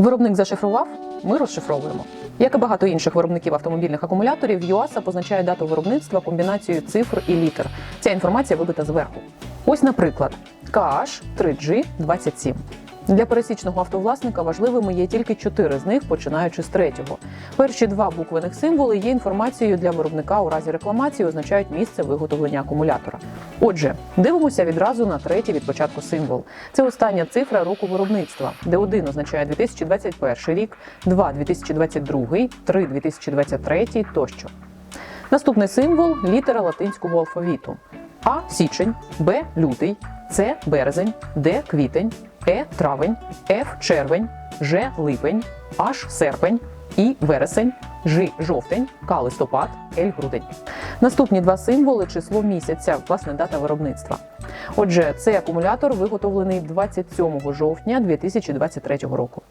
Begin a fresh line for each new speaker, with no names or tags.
Виробник зашифрував, ми розшифровуємо. Як і багато інших виробників автомобільних акумуляторів, ЮАСА позначає дату виробництва комбінацією цифр і літер. Ця інформація вибита зверху. Ось, наприклад, KH 3G27. Для пересічного автовласника важливими є тільки чотири з них, починаючи з третього. Перші два буквених символи є інформацією для виробника у разі рекламації, означають місце виготовлення акумулятора. Отже, дивимося відразу на третій від початку символ. Це остання цифра року виробництва, де один означає 2021 рік, два 2022, три 2023 тощо. Наступний символ літера латинського алфавіту: А січень, Б лютий, С березень, Д квітень, Е травень, Ф червень, Ж липень, Аж серпень, І вересень, Ж жовтень, К листопад, Л грудень. Наступні два символи число місяця, власне, дата виробництва. Отже, цей акумулятор виготовлений 27 жовтня 2023 року.